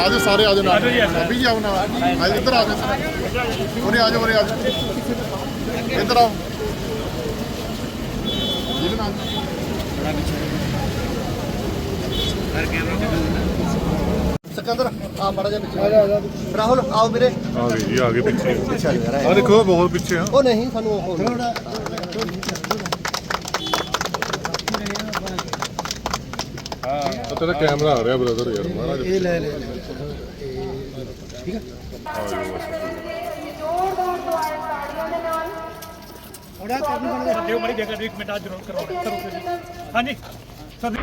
ਆਜੋ ਸਾਰੇ ਆਜੋ ਨਾਲ। ਭਾਬੀ ਜੀ ਆਓ ਨਾਲ। ਆਜੋ ਇੱਧਰ ਆਜੋ ਉਰੇ ਆਜੋ ਉਰੇ ਆਜੋ ਇੱਧਰ ਆਓ। ਜੀ ਨਾਲ। ਸਿਕੰਦਰ ਆ ਮੜਾ ਜਾ ਪਿੱਛੇ। ਆ ਜਾ ਰਾਹੁਲ ਆਓ ਵੀਰੇ। ਆ ਗਏ ਜੀ ਆ ਗਏ ਪਿੱਛੇ। ਆ ਦੇਖੋ ਬਹੁਤ ਪਿੱਛੇ ਆ। ਉਹ ਨਹੀਂ ਸਾਨੂੰ ਉਹ ਹਾਂ ਤੇਰਾ ਕੈਮਰਾ ਆ ਰਿਹਾ ਬ੍ਰਦਰ ਯਾਰ ਮਾਰਾ ਇਹ ਲੈ ਲੈ ਦਿਓ ਮੜੀ ਦੇਖ ਲੈ ਇੱਕ ਮਿੰਟ ਆ ਜ਼ਰੂਰ ਕਰਵਾਉਣਾ। ਹਾਂਜੀ ਸਰ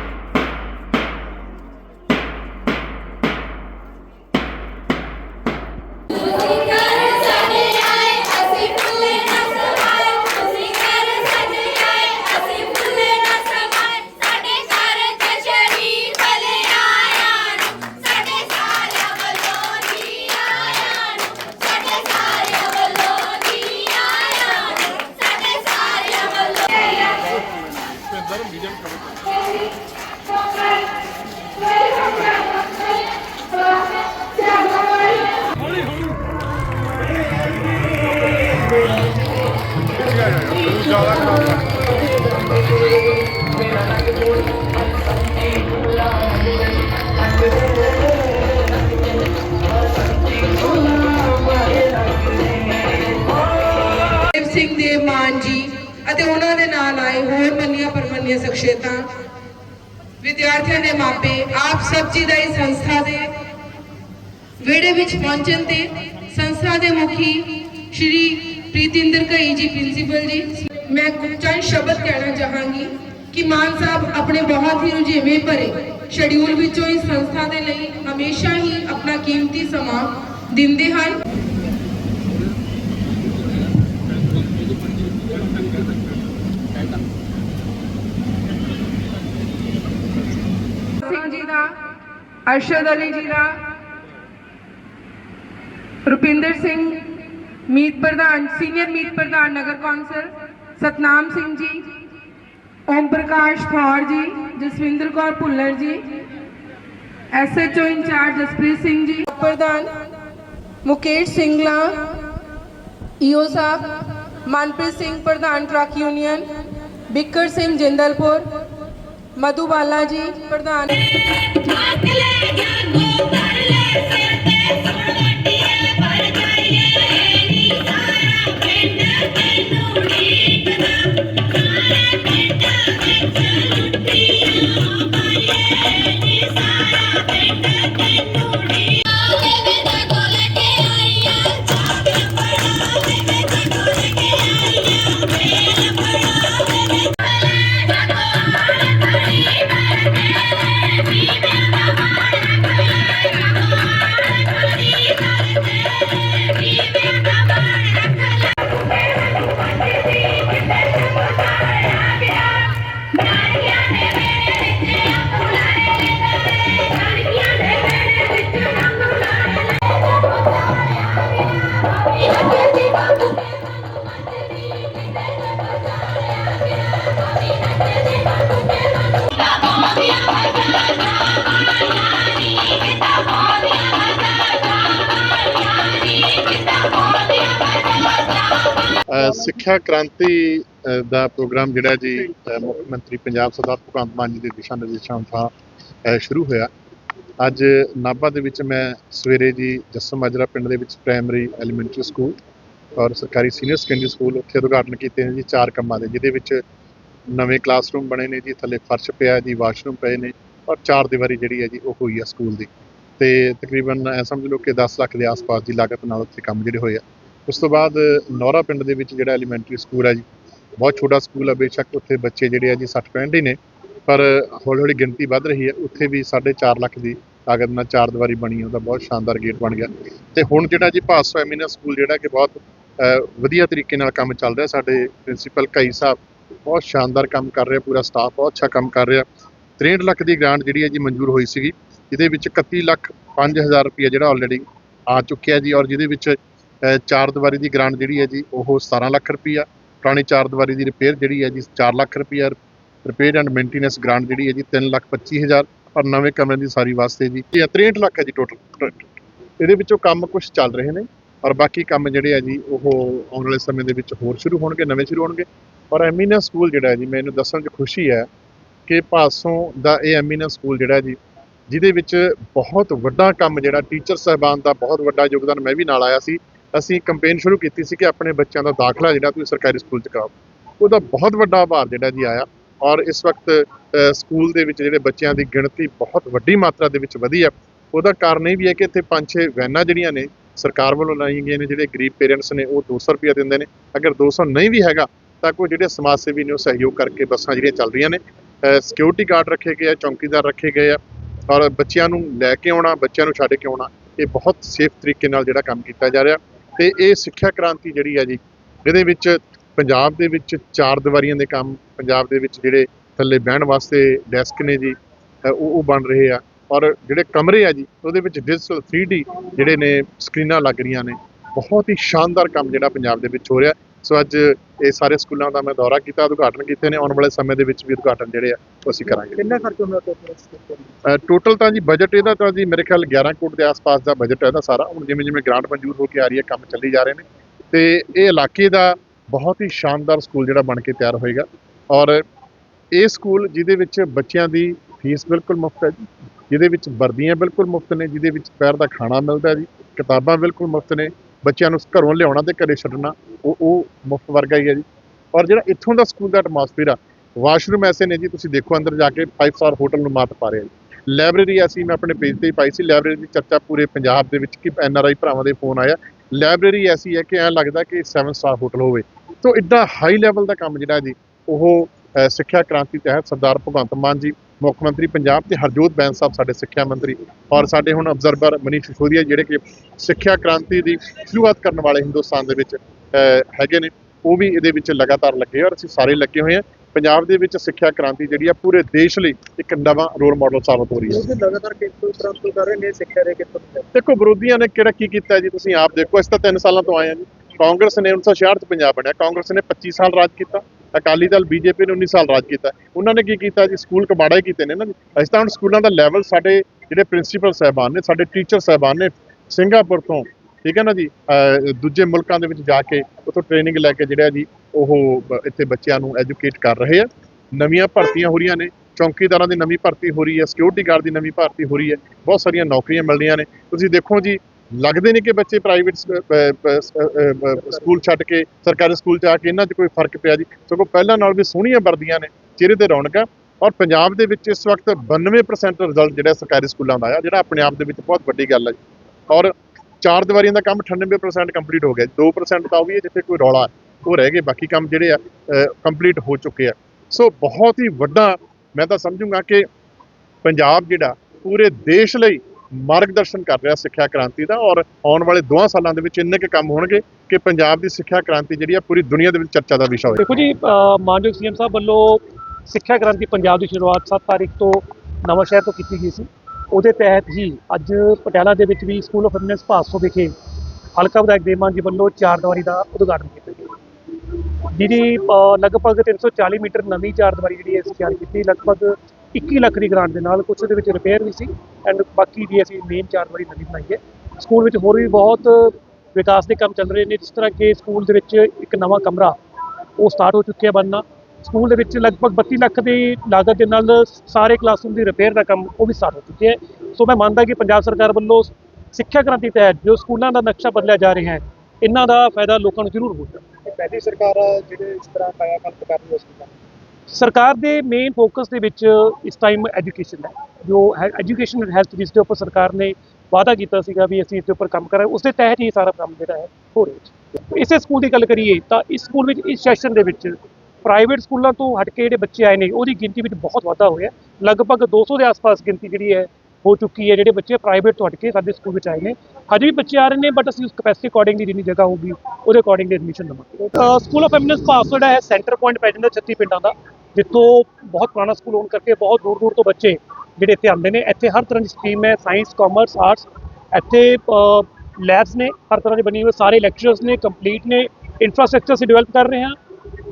ਨਾਲ ਆਏ ਹੋਰ ਮੰਨੀਆਂ ਪਰਮੰਨੀਆਂ ਸ਼ਖਸੀਅਤਾਂ ਵਿਦਿਆਰਥੀਆਂ ਦੇ ਮਾਪੇ, ਆਪ ਸਭ ਜੀ ਦਾ ਇਸ ਸੰਸਥਾ ਦੇ ਵਿਹੜੇ ਵਿੱਚ ਪਹੁੰਚਣ ਤੇ ਸੰਸਥਾ ਦੇ ਮੁਖੀ ਸ਼੍ਰੀ ਪ੍ਰੀਤਿੰਦਰ ਕਈ ਜੀ, ਪ੍ਰਿੰਸੀਪਲ ਜੀ, ਮੈਂ ਚੰਦ ਸ਼ਬਦ ਕਹਿਣਾ ਚਾਹਾਂਗੀ ਕਿ ਮਾਨ ਸਾਹਿਬ ਆਪਣੇ ਬਹੁਤ ਹੀ ਰੁਝੇਵੇਂ ਭਰੇ ਸ਼ਡਿਊਲ ਵਿੱਚੋਂ ਇਸ ਸੰਸਥਾ ਦੇ ਲਈ ਹਮੇਸ਼ਾ ਹੀ ਆਪਣਾ ਕੀਮਤੀ ਸਮਾਂ ਦਿੰਦੇ ਹਨ। अरशद अली जीरा रुपिंदर सिंह, मीत प्रधान, सीनियर मीत प्रधान नगर council, Satnam Singh ji Om Prakash Thaur ji, Jasvinder Kaur Bhullar ji S H O incharge Jaspreet Singh ji, प्रधान मुकेश सिंगला, ईओ साहब, मनप्रीत सिंह, प्रधान ट्रक यूनियन बिकर सिंह जिंदलपुर ਬਾਲਾ ਜੀ ਪ੍ਰਧਾਨ। ਸਿੱਖਿਆ ਕ੍ਰਾਂਤੀ ਦਾ ਪ੍ਰੋਗਰਾਮ ਜਿਹੜਾ ਜੀ ਮੁੱਖ ਮੰਤਰੀ ਪੰਜਾਬ ਸਰਦਾਰ ਭਗਵੰਤ ਮਾਨ ਜੀ ਦੇ ਦਿਸ਼ਾ ਨਿਰਦੇਸ਼ਾਂ ਅਨੁਸਾਰ ਸ਼ੁਰੂ ਹੋਇਆ। ਅੱਜ ਨਾਭਾ ਦੇ ਵਿੱਚ ਮੈਂ ਸਵੇਰੇ ਜੀ ਜੱਸਮ ਮਾਜਰਾ ਪਿੰਡ ਦੇ ਵਿੱਚ ਪ੍ਰਾਇਮਰੀ ਐਲੀਮੈਂਟਰੀ ਸਕੂਲ ਔਰ ਸਰਕਾਰੀ ਸੀਨੀਅਰ ਸੈਕੰਡਰੀ ਸਕੂਲ ਉੱਥੇ ਉਦਘਾਟਨ ਕੀਤੇ ਨੇ ਜੀ ਚਾਰ ਕੰਮਾਂ ਦੇ, ਜਿਹਦੇ ਵਿੱਚ ਨਵੇਂ ਕਲਾਸਰੂਮ ਬਣੇ ਨੇ ਜੀ, ਥੱਲੇ ਫਰਸ਼ ਪਿਆ ਜੀ, ਵਾਸ਼ਰੂਮ ਪਏ ਨੇ ਔਰ ਚਾਰ ਦੀਵਾਰੀ ਜਿਹੜੀ ਹੈ ਜੀ ਉਹ ਹੋਈ ਹੈ ਸਕੂਲ ਦੀ। ਤੇ ਤਕਰੀਬਨ ਐ ਸਮਝ ਲਓ ਕਿ 10 ਲੱਖ ਦੇ ਆਸ-ਪਾਸ ਦੀ ਲਾਗਤ ਨਾਲ ਉੱਥੇ ਕੰਮ ਜਿਹੜੇ ਹੋਏ ਆ। ਉਸ ਤੋਂ ਬਾਅਦ ਨੌਰਾ ਪਿੰਡ ਦੇ ਵਿੱਚ ਜਿਹੜਾ ਐਲੀਮੈਂਟਰੀ ਸਕੂਲ ਹੈ ਜੀ, ਬਹੁਤ ਛੋਟਾ ਸਕੂਲ ਹੈ ਬੇਸ਼ੱਕ ਉੱਥੇ ਬੱਚੇ ਜਿਹੜੇ ਆ ਜੀ 60 65 ਹੀ ਨੇ, ਪਰ ਹੌਲੀ ਹੌਲੀ ਗਿਣਤੀ ਵੱਧ ਰਹੀ ਹੈ, ਉੱਥੇ ਵੀ 4.5 ਲੱਖ ਦੀ ਤਾਕਤ ਨਾਲ ਚਾਰ ਦੀਵਾਰੀ ਬਣੀ ਉਹਦਾ ਬਹੁਤ ਸ਼ਾਨਦਾਰ ਗੇਟ ਬਣ ਗਿਆ। ਤੇ ਹੁਣ ਜਿਹੜਾ ਜੀ ਭਾਸੋ ਐਮੀਨਸ ਸਕੂਲ ਜਿਹੜਾ ਕਿ ਬਹੁਤ ਵਧੀਆ ਤਰੀਕੇ ਨਾਲ ਕੰਮ ਚੱਲ ਰਿਹਾ, ਸਾਡੇ ਪ੍ਰਿੰਸੀਪਲ ਕਈ ਸਾਹਿਬ ਬਹੁਤ ਸ਼ਾਨਦਾਰ ਕੰਮ ਕਰ ਰਿਹਾ, ਪੂਰਾ ਸਟਾਫ ਬਹੁਤ ਅੱਛਾ ਕੰਮ ਕਰ ਰਿਹਾ। 63 ਲੱਖ ਦੀ ਗ੍ਰਾਂਟ ਜਿਹੜੀ ਹੈ ਜੀ ਮਨਜ਼ੂਰ ਹੋਈ ਸੀਗੀ, ਜਿਹਦੇ ਵਿੱਚ 31 ਲੱਖ 5000 ਰੁਪਏ ਜਿਹੜਾ ਆਲਰੇਡੀ ਆ ਚੁੱਕਿਆ ਜੀ, ਔਰ ਜਿਹਦੇ ਵਿੱਚ ਚਾਰ ਦੀਵਾਰੀ ਦੀ ਗ੍ਰਾਂਟ ਜਿਹੜੀ ਹੈ ਜੀ, ਉਹ 17 ਲੱਖ ਰੁਪਈਆ ਪੁਰਾਣੀ ਚਾਰ ਦੀਵਾਰੀ ਦੀ ਰਿਪੇਅਰ ਜਿਹੜੀ ਹੈ ਜੀ 4 ਲੱਖ ਰੁਪਈਆ ਰਿਪੇਅਰ ਐਂਡ ਮੇਨਟੇਨੈਂਸ ਗ੍ਰਾਂਟ ਜਿਹੜੀ ਹੈ ਜੀ 3 ਲੱਖ 25 ਹਜ਼ਾਰ ਔਰ ਨਵੇਂ ਕਮਰਿਆਂ ਦੀ ਸਾਰੀ ਵਾਸਤੇ ਜੀ। ਇਹ 63 ਲੱਖ ਹੈ ਜੀ ਟੋਟਲ ਇਹਦੇ ਵਿੱਚੋਂ ਕੰਮ ਕੁਝ ਚੱਲ ਰਹੇ ਨੇ, ਔਰ ਬਾਕੀ ਕੰਮ ਜਿਹੜੇ ਆ ਜੀ, ਉਹ ਆਉਣ ਵਾਲੇ ਸਮੇਂ ਦੇ ਵਿੱਚ ਹੋਰ ਸ਼ੁਰੂ ਹੋਣਗੇ, ਨਵੇਂ ਸ਼ੁਰੂ ਹੋਣਗੇ। ਔਰ ਐਮੀਨਾ ਸਕੂਲ ਜਿਹੜਾ ਹੈ ਜੀ, ਮੈਨੂੰ ਦੱਸਣ 'ਚ ਖੁਸ਼ੀ ਹੈ ਕਿ ਪਾਸੋਂ ਦਾ ਇਹ ਐਮੀਨਾ ਸਕੂਲ ਜਿਹੜਾ ਜੀ, ਜਿਹਦੇ ਵਿੱਚ ਬਹੁਤ ਵੱਡਾ ਕੰਮ ਜਿਹੜਾ ਟੀਚਰ ਸਾਹਿਬਾਨ ਦਾ ਬਹੁਤ ਵੱਡਾ ਯੋਗਦਾਨ ਮੈਂ ਵੀ ਨਾਲ ਆਇਆ ਸੀ। ਅਸੀਂ ਕੈਂਪੇਨ ਸ਼ੁਰੂ ਕੀਤੀ ਸੀ ਕਿ ਆਪਣੇ ਬੱਚਿਆਂ ਦਾ ਦਾਖਲਾ ਜਿਹੜਾ ਤੁਸੀਂ ਸਰਕਾਰੀ ਸਕੂਲ 'ਚ ਕਰਾਓ। ਉਹਦਾ ਬਹੁਤ ਵੱਡਾ ਆਭਾਰ ਜਿਹੜਾ ਜੀ ਆਇਆ ਔਰ ਇਸ ਵਕਤ ਸਕੂਲ ਦੇ ਵਿੱਚ ਜਿਹੜੇ ਬੱਚਿਆਂ ਦੀ ਗਿਣਤੀ ਬਹੁਤ ਵੱਡੀ ਮਾਤਰਾ ਦੇ ਵਿੱਚ ਵਧੀ ਹੈ। ਉਹਦਾ ਕਾਰਨ ਇਹ ਵੀ ਹੈ ਕਿ ਇੱਥੇ ਪੰਜ ਛੇ ਵੈਨਾਂ ਜਿਹੜੀਆਂ ਨੇ, ਸਰਕਾਰ ਵੱਲੋਂ ਲਾਈਆਂ ਗਈਆਂ ਨੇ, ਜਿਹੜੇ ਗਰੀਬ ਪੇਰੈਂਟਸ ਨੇ, ਉਹ 200 ਰੁਪਏ ਦਿੰਦੇ ਨੇ। ਅਗਰ 200 ਨਹੀਂ ਵੀ ਹੈਗਾ, ਤਾਂ ਕੋਈ ਜਿਹੜੇ ਸਮਾਜ ਸੇਵੀ ਨੇ, ਉਹ ਸਹਿਯੋਗ ਕਰਕੇ ਬੱਸਾਂ ਜਿਹੜੀਆਂ ਚੱਲ ਰਹੀਆਂ ਨੇ ਸਿਕਿਉਰਿਟੀ ਗਾਰਡ ਰੱਖੇ ਗਏ ਆ, ਚੌਕੀਦਾਰ ਰੱਖੇ ਗਏ ਆ ਔਰ ਬੱਚਿਆਂ ਨੂੰ ਲੈ ਕੇ ਆਉਣਾ, ਬੱਚਿਆਂ ਨੂੰ ਛੱਡ ਕੇ ਆਉਣਾ, ਇਹ ਬਹੁਤ ਸੇਫ ਤਰੀਕੇ ਨਾਲ ਜਿਹੜਾ ਕੰਮ ਕੀਤਾ ਜਾ ਰਿਹਾ। ਤੇ ਇਹ ਸਿੱਖਿਆ ਕ੍ਰਾਂਤੀ ਜਿਹੜੀ ਆ ਜੀ, ਇਹਦੇ ਵਿੱਚ ਪੰਜਾਬ ਦੇ ਵਿੱਚ ਚਾਰ ਦੀਵਾਰੀਆਂ ਦੇ ਕੰਮ, ਪੰਜਾਬ ਦੇ ਵਿੱਚ ਜਿਹੜੇ ਥੱਲੇ ਬਹਿਣ ਵਾਸਤੇ ਡੈਸਕ ਨੇ ਜੀ ਉਹ ਉਹ ਬਣ ਰਹੇ ਆ। ਔਰ ਜਿਹੜੇ ਕਮਰੇ ਆ ਜੀ, ਉਹਦੇ ਵਿੱਚ ਡਿਜੀਟਲ 3D ਜਿਹੜੇ ਨੇ ਸਕਰੀਨਾਂ ਲੱਗ ਰਹੀਆਂ ਨੇ। ਬਹੁਤ ਹੀ ਸ਼ਾਨਦਾਰ ਕੰਮ ਜਿਹੜਾ ਪੰਜਾਬ ਦੇ ਵਿੱਚ ਹੋ ਰਿਹਾ। ਸੋ ਅੱਜ ਇਹ ਸਾਰੇ ਸਕੂਲਾਂ ਦਾ ਮੈਂ ਦੌਰਾ ਕੀਤਾ ਉਦਘਾਟਨ ਕੀਤੇ ਨੇ ਆਉਣ ਵਾਲੇ ਸਮੇਂ ਦੇ ਵਿੱਚ ਵੀ ਉਦਘਾਟਨ ਜਿਹੜੇ ਆ ਉਹ ਅਸੀਂ ਕਰਾਂਗੇ। ਕਿੰਨਾ ਖਰਚ ਹੁੰਦਾ ਟੋਟਲ ਟੋਟਲ ਤਾਂ? ਜੀ ਬਜਟ ਇਹਦਾ ਤਾਂ ਜੀ ਮੇਰੇ ਖਿਆਲ 11 ਕਰੋੜ ਦੇ ਆਸ-ਪਾਸ ਦਾ ਬਜਟ ਹੈ ਇਹਦਾ ਸਾਰਾ। ਹੁਣ ਜਿਵੇਂ ਜਿਵੇਂ ਗ੍ਰਾਂਟ ਮਨਜ਼ੂਰ ਹੋ ਕੇ ਆ ਰਹੀ ਹੈ ਕੰਮ ਚੱਲੀ ਜਾ ਰਹੇ ਨੇ। ਤੇ ਇਹ ਇਲਾਕੇ ਦਾ ਬਹੁਤ ਹੀ ਸ਼ਾਨਦਾਰ ਸਕੂਲ ਜਿਹੜਾ ਬਣ ਕੇ ਤਿਆਰ ਹੋਏਗਾ। ਔਰ ਇਹ ਸਕੂਲ ਜਿਹਦੇ ਵਿੱਚ ਬੱਚਿਆਂ ਦੀ ਫੀਸ ਬਿਲਕੁਲ ਮੁਫਤ ਹੈ ਜੀ। ਜਿਹਦੇ ਵਿੱਚ ਵਰਦੀਆਂ ਬਿਲਕੁਲ ਮੁਫਤ ਨੇ ਜਿਹਦੇ ਵਿੱਚ ਦੁਪਹਿਰ ਦਾ ਖਾਣਾ ਮਿਲਦਾ ਜੀ ਕਿਤਾਬਾਂ ਬਿਲਕੁਲ ਮੁਫਤ ਨੇ। ਬੱਚਿਆਂ ਨੂੰ ਘਰੋਂ ਲਿਆਉਣਾ ਤੇ ਘਰੇ ਛੱਡਣਾ, ਉਹ ਉਹ ਮੁਫਤ ਵਰਗਾ ਹੀ ਹੈ ਜੀ। ਔਰ ਜਿਹੜਾ ਇੱਥੋਂ ਦਾ ਸਕੂਲ ਦਾ ਐਟਮੋਸਫੀਅਰ ਆ ਵਾਸ਼ਰੂਮ ਐਸੇ ਨੇ ਜੀ, ਤੁਸੀਂ ਦੇਖੋ ਅੰਦਰ ਜਾ ਕੇ 5 ਸਟਾਰ ਹੋਟਲ ਨੂੰ ਮਾਤ ਪਾ ਰਿਹਾ ਜੀ। ਲਾਇਬ੍ਰੇਰੀ ਐਸੀ ਮੈਂ ਆਪਣੇ ਪੇਜ ਤੇ ਹੀ ਪਾਈ ਸੀ ਲਾਇਬ੍ਰੇਰੀ ਦੀ ਚਰਚਾ ਪੂਰੇ ਪੰਜਾਬ ਦੇ ਵਿੱਚ ਕਿ ਐਨ ਆਰ ਆਈ ਭਰਾਵਾਂ ਦੇ ਫੋਨ ਆਇਆ। ਲਾਇਬ੍ਰੇਰੀ ਐਸੀ ਹੈ ਕਿ ਐਂ ਲੱਗਦਾ ਕਿ 7 ਸਟਾਰ ਹੋਟਲ ਹੋਵੇ। ਤੋਂ ਇੱਡਾ ਹਾਈ ਲੈਵਲ ਦਾ ਕੰਮ ਜਿਹੜਾ ਜੀ, ਉਹ ਸਿੱਖਿਆ ਕ੍ਰਾਂਤੀ ਤਹਿਤ ਸਰਦਾਰ ਭਗਵੰਤ ਮਾਨ ਜੀ ਮੁੱਖ ਮੰਤਰੀ ਪੰਜਾਬ ਤੇ ਹਰਜੋਤ ਬੈਂਸ ਸਾਹਿਬ ਸਾਡੇ ਸਿੱਖਿਆ ਮੰਤਰੀ ਔਰ ਸਾਡੇ ਹੁਣ ਅਬਜ਼ਰਵਰ ਮਨੀਸ਼ ਸਿਸੋਦੀਆ ਜਿਹੜੇ ਕਿ ਸਿੱਖਿਆ ਕ੍ਰਾਂਤੀ ਦੀ ਸ਼ੁਰੂਆਤ ਕਰਨ ਵਾਲੇ ਹਿੰਦੁਸਤਾਨ ਦੇ ਵਿੱਚ ਹੈਗੇ ਨੇ ਉਹ ਵੀ ਇਹਦੇ ਵਿੱਚ ਲਗਾਤਾਰ ਲੱਗੇ ਔਰ ਅਸੀਂ ਸਾਰੇ ਲੱਗੇ ਹੋਏ ਹਾਂ। ਪੰਜਾਬ ਦੇ ਵਿੱਚ ਸਿੱਖਿਆ ਕ੍ਰਾਂਤੀ ਜਿਹੜੀ ਆ ਪੂਰੇ ਦੇਸ਼ ਲਈ ਇੱਕ ਨਵਾਂ ਰੋਲ ਮਾਡਲ ਸਾਬਤ ਹੋ ਰਹੀ ਹੈ। ਲਗਾਤਾਰ ਕਿੰਤੂ ਪ੍ਰੰਤੂ ਕਰ ਰਹੇ ਨੇ ਸਿੱਖਿਆ ਦੇ ਕਿੰਤੂ ਦੇਖੋ ਵਿਰੋਧੀਆਂ ਨੇ ਕਿਹੜਾ ਕੀ ਕੀਤਾ ਜੀ? ਤੁਸੀਂ ਆਪ ਦੇਖੋ ਅਸੀਂ ਤਾਂ 3 ਸਾਲਾਂ ਤੋਂ ਆਏ ਹਾਂ ਜੀ। ਕਾਂਗਰਸ ਨੇ 1966 ਚ ਪੰਜਾਬ ਬਣਿਆ। ਕਾਂਗਰਸ ਨੇ 25 ਸਾਲ ਰਾਜ ਕੀਤਾ। ਅਕਾਲੀ ਦਲ ਬੀਜੇਪੀ ਨੇ 19 ਸਾਲ ਰਾਜ ਕੀਤਾ। ਉਹਨਾਂ ਨੇ ਕੀ ਕੀਤਾ ਜੀ? ਸਕੂਲ ਕਬਾੜਾ ਹੀ ਕੀਤੇ ਨੇ ਨਾ ਜੀ ਅਸੀਂ ਤਾਂ ਹੁਣ ਸਕੂਲਾਂ ਦਾ ਲੈਵਲ ਸਾਡੇ ਜਿਹੜੇ ਪ੍ਰਿੰਸੀਪਲ ਸਾਹਿਬਾਨ ਨੇ, ਸਾਡੇ ਟੀਚਰ ਸਾਹਿਬਾਨ ਨੇ ਸਿੰਗਾਪੁਰ ਤੋਂ, ਠੀਕ ਹੈ ਨਾ ਜੀ? ਦੂਜੇ ਮੁਲਕਾਂ ਦੇ ਵਿੱਚ ਜਾ ਕੇ ਉੱਥੋਂ ਟ੍ਰੇਨਿੰਗ ਲੈ ਕੇ ਜਿਹੜਾ ਜੀ ਉਹ ਇੱਥੇ ਬੱਚਿਆਂ ਨੂੰ ਐਜੂਕੇਟ ਕਰ ਰਹੇ ਆ। ਨਵੀਆਂ ਭਰਤੀਆਂ ਹੋ ਰਹੀਆਂ ਨੇ। ਚੌਕੀਦਾਰਾਂ ਦੀ ਨਵੀਂ ਭਰਤੀ ਹੋ ਰਹੀ ਹੈ। ਸਿਕਿਉਰਿਟੀ ਗਾਰਡ ਦੀ ਨਵੀਂ ਭਰਤੀ ਹੋ ਰਹੀ ਹੈ। ਬਹੁਤ ਸਾਰੀਆਂ ਨੌਕਰੀਆਂ ਮਿਲ ਰਹੀਆਂ ਨੇ। ਤੁਸੀਂ ਦੇਖੋ ਜੀ ਲੱਗਦੇ ਨੇ ਕਿ ਬੱਚੇ ਪ੍ਰਾਈਵੇਟ ਸਕੂਲ ਛੱਡ ਕੇ, ਸਰਕਾਰੀ ਸਕੂਲ ਚ ਆ ਕੇ ਇਹਨਾਂ 'ਚ ਕੋਈ ਫ਼ਰਕ ਪਿਆ ਜੀ? ਸਗੋਂ ਪਹਿਲਾਂ ਨਾਲ ਵੀ ਸੋਹਣੀਆਂ ਵਰਦੀਆਂ ਨੇ, ਚਿਹਰੇ ਤੇ ਰੌਣਕਾਂ ਔਰ ਪੰਜਾਬ ਦੇ ਵਿੱਚ ਇਸ ਵਕਤ 92% ਰਿਜ਼ਲਟ ਜਿਹੜਾ ਸਰਕਾਰੀ ਸਕੂਲਾਂ ਦਾ ਆਇਆ ਜਿਹੜਾ ਆਪਣੇ ਆਪ ਦੇ ਵਿੱਚ ਬਹੁਤ ਵੱਡੀ ਗੱਲ ਹੈ ਜੀ। ਔਰ ਚਾਰ ਦੀਵਾਰੀਆਂ ਦਾ ਕੰਮ 98% ਕੰਪਲੀਟ ਹੋ ਗਿਆ ਜੀ। 2% ਤਾਂ ਉਹ ਵੀ ਹੈ ਜਿੱਥੇ ਕੋਈ ਰੌਲਾ ਉਹ ਰਹਿ ਗਏ, ਬਾਕੀ ਕੰਮ ਜਿਹੜੇ ਆ ਕੰਪਲੀਟ ਹੋ ਚੁੱਕੇ ਆ। ਸੋ ਬਹੁਤ ਹੀ ਵੱਡਾ, ਮੈਂ ਤਾਂ ਸਮਝੂੰਗਾ ਕਿ ਪੰਜਾਬ ਜਿਹੜਾ ਪੂਰੇ ਦੇਸ਼ ਲਈ ਮਾਰਗਦਰਸ਼ਨ ਕਰ ਰਿਹਾ ਸਿੱਖਿਆ ਕ੍ਰਾਂਤੀ ਦਾ ਔਰ ਆਉਣ ਵਾਲੇ ਦੋਹਾਂ ਸਾਲਾਂ ਦੇ ਵਿੱਚ ਇੰਨੇ ਕੁ ਕੰਮ ਹੋਣਗੇ ਕਿ ਪੰਜਾਬ ਦੀ ਸਿੱਖਿਆ ਕ੍ਰਾਂਤੀ ਜਿਹੜੀ ਆ ਪੂਰੀ ਦੁਨੀਆ ਦੇ ਵਿੱਚ ਚਰਚਾ ਦਾ ਵਿਸ਼ਾ ਹੋਵੇ ਦੇਖੋ ਜੀ ਅ, ਮਾਨਯੋਗ ਸੀਐਮ ਸਾਹਿਬ ਵੱਲੋਂ ਸਿੱਖਿਆ ਕ੍ਰਾਂਤੀ ਪੰਜਾਬ ਦੀ ਸ਼ੁਰੂਆਤ 7 ਤਾਰੀਖ ਤੋਂ ਨਵਾਂ ਸ਼ਹਿਰ ਤੋਂ ਕੀਤੀ ਗਈ ਸੀ। ਉਹਦੇ ਤਹਿਤ ਹੀ ਅੱਜ ਪਟਿਆਲਾ ਦੇ ਵਿੱਚ ਵੀ ਸਕੂਲ ਆਫ ਐਮਿਨੈਂਸ ਭਾਸੋ ਵਿਖੇ ਹਲਕਾ ਵਿਧਾਇਕ ਦੇਵਾਨ ਜੀ ਵੱਲੋਂ ਚਾਰ ਦੀਵਾਰੀ ਦਾ ਉਦਘਾਟਨ ਕੀਤਾ ਗਿਆ। ਜਿਹਦੀ ਅ, ਲਗਭਗ 340 ਮੀਟਰ ਨਵੀਂ ਚਾਰ ਦੀਵਾਰੀ ਜਿਹੜੀ ਹੈ ਤਿਆਰ ਕੀਤੀ। ਲਗਭਗ 21 ਲੱਖ ਦੀ ਗ੍ਰਾਂਟ ਦੇ ਨਾਲ ਕੁਝ ਦੇ ਵਿੱਚ ਰਿਪੇਅਰ ਵੀ ਸੀ ਐਂਡ ਬਾਕੀ ਦੀ ਅਸੀਂ ਮੇਨ ਚਾਰ ਵਾਰੀ ਨਵੀਂ ਬਣਾਈ ਹੈ। ਸਕੂਲ ਵਿੱਚ ਹੋਰ ਵੀ ਬਹੁਤ ਵਿਕਾਸ ਦੇ ਕੰਮ ਚੱਲ ਰਹੇ ਨੇ, ਜਿਸ ਤਰ੍ਹਾਂ ਕਿ ਸਕੂਲ ਦੇ ਵਿੱਚ ਇੱਕ ਨਵਾਂ ਕਮਰਾ, ਉਹ ਸਟਾਰਟ ਹੋ ਚੁੱਕਿਆ ਬਣਨਾ। ਸਕੂਲ ਦੇ ਵਿੱਚ ਲਗਭਗ 32 ਲੱਖ ਦੀ ਲਾਗਤ ਦੇ ਨਾਲ ਸਾਰੇ ਕਲਾਸਰੂਮ ਦੀ ਰਿਪੇਅਰ ਦਾ ਕੰਮ ਉਹ ਵੀ ਸਟਾਰਟ ਹੋ ਚੁੱਕਿਆ ਹੈ। ਸੋ ਮੈਂ ਮੰਨਦਾ ਕਿ ਪੰਜਾਬ ਸਰਕਾਰ ਵੱਲੋਂ ਸਿੱਖਿਆ ਕ੍ਰਾਂਤੀ ਤਹਿਤ ਜੋ ਸਕੂਲਾਂ ਦਾ ਨਕਸ਼ਾ ਬਦਲਿਆ ਜਾ ਰਿਹਾ ਹੈ, ਇਹਨਾਂ ਦਾ ਫਾਇਦਾ ਲੋਕਾਂ ਨੂੰ ਜ਼ਰੂਰ ਹੋਵੇਗਾ ਇਹ ਪਹਿਲੀ ਸਰਕਾਰ ਜਿਹੜੇ ਇਸ ਤਰ੍ਹਾਂ ਕਾਇਆ ਕਲਪ ਕਰ ਰਹੀ ਹੈ ਸਕੂਲਾਂ ਸਰਕਾਰ ਦੇ ਮੇਨ ਫੋਕਸ ਦੇ ਵਿੱਚ ਇਸ ਟਾਈਮ ਐਜੂਕੇਸ਼ਨ ਹੈ। ਜੋ ਐਜੂਕੇਸ਼ਨ ਐਂਡ ਹੈਲਥ ਜਿਸ ਦੇ ਉੱਪਰ ਸਰਕਾਰ ਨੇ ਵਾਅਦਾ ਕੀਤਾ ਸੀਗਾ ਵੀ ਅਸੀਂ ਇਸ ਦੇ ਉੱਪਰ ਕੰਮ ਕਰਾਂਗੇ ਉਸ ਦੇ ਤਹਿਤ ਹੀ ਸਾਰਾ ਕੰਮ ਜਿਹੜਾ ਹੈ ਹੋ ਰਿਹਾ ਹੈ ਇਸੇ ਸਕੂਲ ਦੀ ਗੱਲ ਕਰੀਏ ਤਾਂ ਇਸ ਸਕੂਲ ਵਿੱਚ, ਇਸ ਸੈਸ਼ਨ ਦੇ ਵਿੱਚ ਪ੍ਰਾਈਵੇਟ ਸਕੂਲਾਂ ਤੋਂ ਹਟ ਕੇ ਜਿਹੜੇ ਬੱਚੇ ਆਏ ਨੇ, ਉਹਦੀ ਗਿਣਤੀ ਵਿੱਚ ਬਹੁਤ ਵਾਧਾ ਹੋਇਆ ਲਗਭਗ 200 ਦੇ ਆਸ-ਪਾਸ ਗਿਣਤੀ ਜਿਹੜੀ ਹੈ, ਹੋ ਚੁੱਕੀ ਹੈ। ਜਿਹੜੇ ਬੱਚੇ ਪ੍ਰਾਈਵੇਟ ਤੋਂ ਹਟ ਕੇ ਸਾਡੇ ਸਕੂਲ ਵਿੱਚ ਆਏ ਨੇ, ਹਜੇ ਵੀ ਬੱਚੇ ਆ ਰਹੇ ਨੇ ਬਟ ਅਸੀਂ ਉਸ ਕੈਪੈਸਿਟੀ ਅਕੋਰਡਿੰਗਲੀ ਜਿੰਨੀ ਜਗ੍ਹਾ ਹੋਊਗੀ, ਉਹਦੇ ਅਕੋਰਡਿੰਗਲੀ ਐਡਮਿਸ਼ਨ ਲਵਾਂਗੇ। ਸਕੂਲ ਆਫ ਐਮਿਨੈਂਸ ਪਾਸ ਜਿਹੜਾ ਹੈ ਸੈਂਟਰ ਪੁਆਇੰਟ ਪੈ ਜਾਂਦਾ 36 ਪਿੰਡਾਂ ਦਾ। ਜਿੱਥੋਂ ਬਹੁਤ ਪੁਰਾਣਾ ਸਕੂਲ ਹੋਣ ਕਰਕੇ ਬਹੁਤ ਦੂਰ ਦੂਰ ਤੋਂ ਬੱਚੇ ਜਿਹੜੇ ਇੱਥੇ ਆਉਂਦੇ ਨੇ, ਇੱਥੇ ਹਰ ਤਰ੍ਹਾਂ ਦੀ ਸਟਰੀਮ ਹੈ ਸਾਇੰਸ ਕਾਮਰਸ ਆਰਟਸ ਇੱਥੇ ਲੈਬਸ ਨੇ ਹਰ ਤਰ੍ਹਾਂ ਦੇ ਬਣੀ ਹੋਏ, ਸਾਰੇ ਲੈਕਚਰਸ ਨੇ ਕੰਪਲੀਟ ਨੇ ਇਨਫਰਾਸਟ੍ਰਕਚਰ ਅਸੀਂ ਡਿਵੈਲਪ ਕਰ ਰਹੇ ਹਾਂ।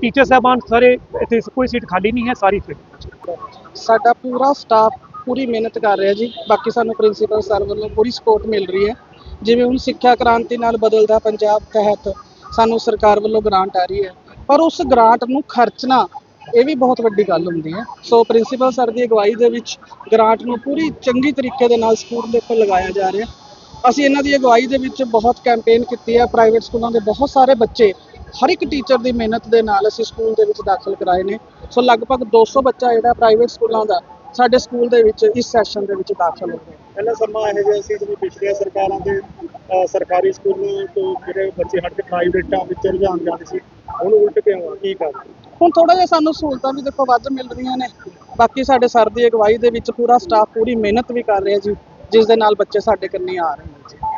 ਟੀਚਰ ਸਾਹਿਬਾਨ ਸਾਰੇ ਇੱਥੇ ਕੋਈ ਸੀਟ ਖਾਲੀ ਨਹੀਂ ਹੈ, ਸਾਰੀ ਫਿਲ ਸਾਡਾ ਪੂਰਾ ਸਟਾਫ ਪੂਰੀ ਮਿਹਨਤ ਕਰ ਰਿਹਾ ਜੀ। ਬਾਕੀ ਸਾਨੂੰ ਪ੍ਰਿੰਸੀਪਲ ਸਰ ਵੱਲੋਂ ਪੂਰੀ ਸਪੋਰਟ ਮਿਲ ਰਹੀ ਹੈ। ਜਿਵੇਂ ਹੁਣ ਸਿੱਖਿਆ ਕ੍ਰਾਂਤੀ ਨਾਲ ਬਦਲਦਾ ਪੰਜਾਬ ਤਹਿਤ ਸਾਨੂੰ ਸਰਕਾਰ ਵੱਲੋਂ ਗ੍ਰਾਂਟ ਆ ਰਹੀ ਹੈ। ਪਰ ਉਸ ਗ੍ਰਾਂਟ ਨੂੰ ਖਰਚਣਾ ਇਹ ਵੀ ਬਹੁਤ ਵੱਡੀ ਗੱਲ ਹੁੰਦੀ ਹੈ। ਸੋ ਪ੍ਰਿੰਸੀਪਲ ਸਰ ਦੀ ਅਗਵਾਈ ਦੇ ਵਿੱਚ ਗ੍ਰਾਂਟ ਨੂੰ ਪੂਰੀ ਚੰਗੀ ਤਰੀਕੇ ਦੇ ਨਾਲ ਸਕੂਲ ਦੇ ਉੱਪਰ ਲਗਾਇਆ ਜਾ ਰਿਹਾ ਅਸੀਂ ਇਹਨਾਂ ਦੀ ਅਗਵਾਈ ਦੇ ਵਿੱਚ ਬਹੁਤ ਕੈਂਪੇਨ ਕੀਤੀ ਹੈ। ਪ੍ਰਾਈਵੇਟ ਸਕੂਲਾਂ ਦੇ ਬਹੁਤ ਸਾਰੇ ਬੱਚੇ ਹਰ ਇੱਕ ਟੀਚਰ ਦੀ ਮਿਹਨਤ ਦੇ ਨਾਲ ਅਸੀਂ ਸਕੂਲ ਦੇ ਵਿੱਚ ਦਾਖਲ ਕਰਾਏ ਨੇ। ਸੋ ਲਗਭਗ 200 ਬੱਚਾ ਜਿਹੜਾ ਪ੍ਰਾਈਵੇਟ ਸਕੂਲਾਂ ਦਾ ਸਾਡੇ ਸਕੂਲ ਦੇ ਵਿੱਚ ਇਸ ਸੈਸ਼ਨ ਦੇ ਵਿੱਚ ਦਾਖਲ ਹੋ ਗਿਆ ਪਹਿਲਾਂ ਸਮਾਂ ਇਹੋ ਜਿਹਾ ਸੀ ਜਿਵੇਂ ਪਿਛਲੀਆਂ ਸਰਕਾਰਾਂ ਦੇ ਅਹ, ਸਰਕਾਰੀ ਸਕੂਲਾਂ ਤੋਂ ਜਿਹੜੇ ਬੱਚੇ ਹਟ ਕੇ ਪ੍ਰਾਈਵੇਟਾਂ ਵਿੱਚ ਰੁਝਾਨ ਜਾਂਦੇ ਸੀ ਹੁਣ ਉਲਟ ਕਿਉਂ ਆ? ਕੀ ਕਾਰਨ ਹੁਣ ਥੋੜਾ ਜਿਹਾ ਸਾਨੂੰ ਸਹੂਲਤਾਂ ਵੀ ਦੇਖੋ ਵੱਧ ਮਿਲ ਰਹੀਆਂ ਨੇ। ਬਾਕੀ ਸਾਡੇ ਸਰ ਦੀ ਅਗਵਾਈ ਦੇ ਵਿੱਚ ਪੂਰਾ ਸਟਾਫ ਪੂਰੀ ਮਿਹਨਤ ਵੀ ਕਰ ਰਿਹਾ ਜੀ ਜਿਸ ਦੇ ਨਾਲ ਬੱਚੇ ਸਾਡੇ ਕੰਨੀ ਆ ਰਹੇ ਨੇ ਜੀ।